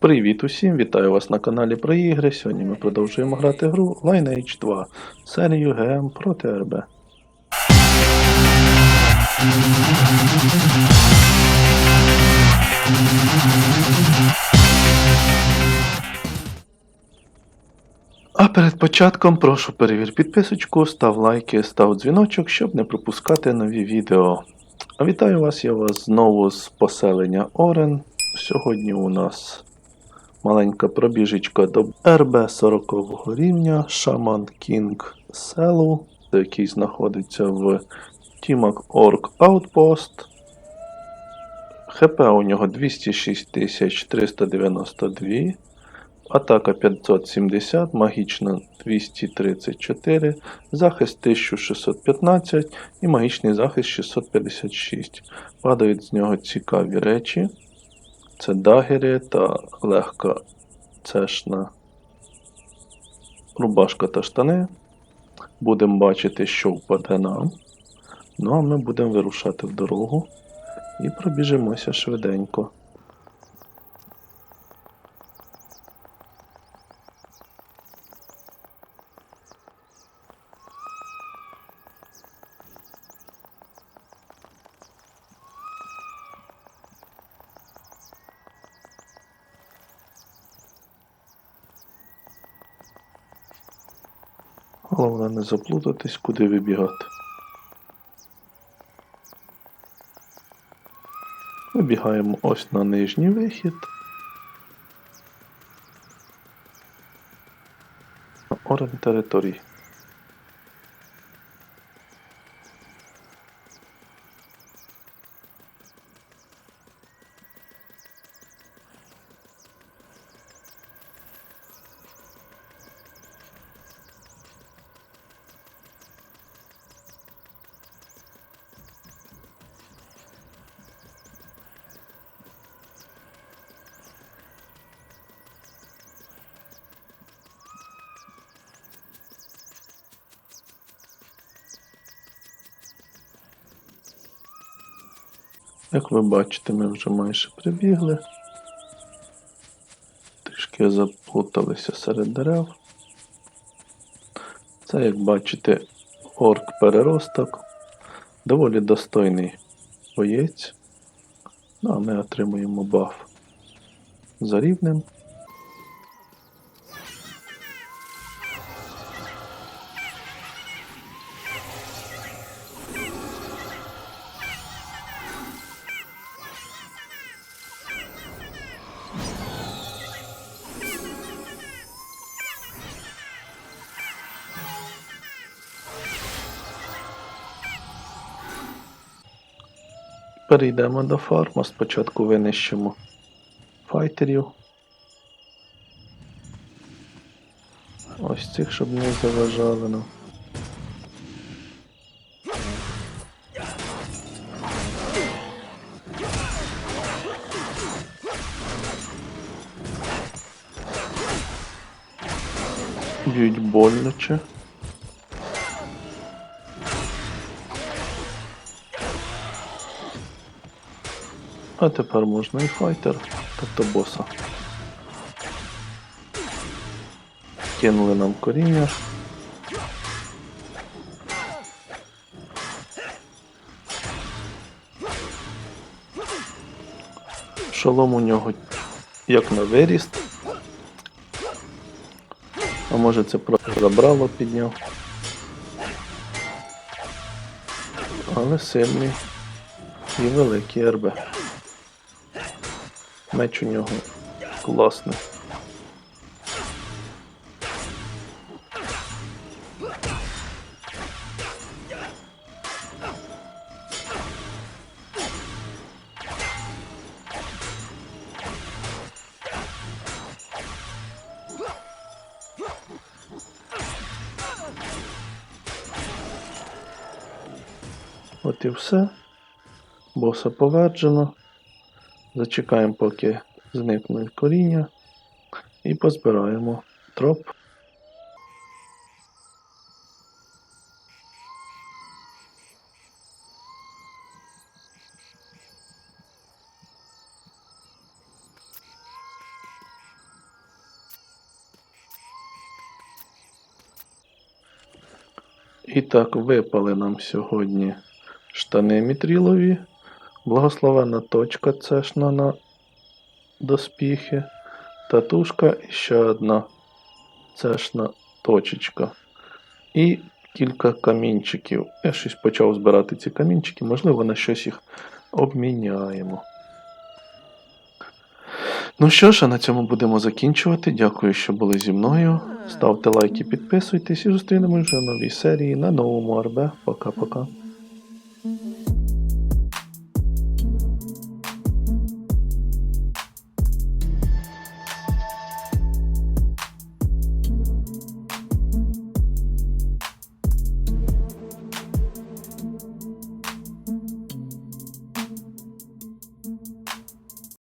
Привіт усім! Вітаю вас на каналі про ігри. Сьогодні ми продовжуємо грати гру Lineage 2 серію ГМ проти РБ. А перед початком прошу перевір підписочку, став лайки, став дзвіночок, щоб не пропускати нові відео. А вітаю вас, я вас знову з поселення Орен. Сьогодні у нас маленька пробіжечка до РБ 40 рівня Шаман Кінг Селу, який знаходиться в Тімак Орк Outpost. ХП у нього 206 392, атака 570, магічна 234, захист 1615 і магічний захист 656. Падають з нього цікаві речі. Це дагери та легка цешна рубашка та штани. Будемо бачити, що впаде нам. Ну а ми будемо вирушати в дорогу і пробіжимося швиденько. Головне не заплутатись, куди вибігати. Вибігаємо ось на нижній вихід. На Орен території. Як ви бачите, ми вже майже прибігли. Трішки заплуталися серед дерев. Це, як бачите, орк-переросток. Доволі достойний боєць. Ну, а ми отримуємо баф за рівнем. Перейдемо до фарма. Спочатку винищимо файтерів. Ось цих, щоб не заважали нам. Б'ють боляче. А тепер можна і файтер, тобто боса. Кинули нам коріння. Шолом у нього як на виріст. А може це просто забрало підняв. Але сильний і великий РБ. Меч у нього класний. От і все. Боса поверджено. Зачекаємо, поки зникнуть коріння, і позбираємо троп. І так, випали нам сьогодні штани мітрілові благословенна точка цешна на доспіхи, татушка і ще одна цешна точечка. І кілька камінчиків. Я щось почав збирати ці камінчики, можливо, на щось їх обміняємо. Ну що ж, а на цьому будемо закінчувати. Дякую, що були зі мною. Ставте лайки, підписуйтесь і зустрінемось вже в новій серії на новому РБ. Пока-пока.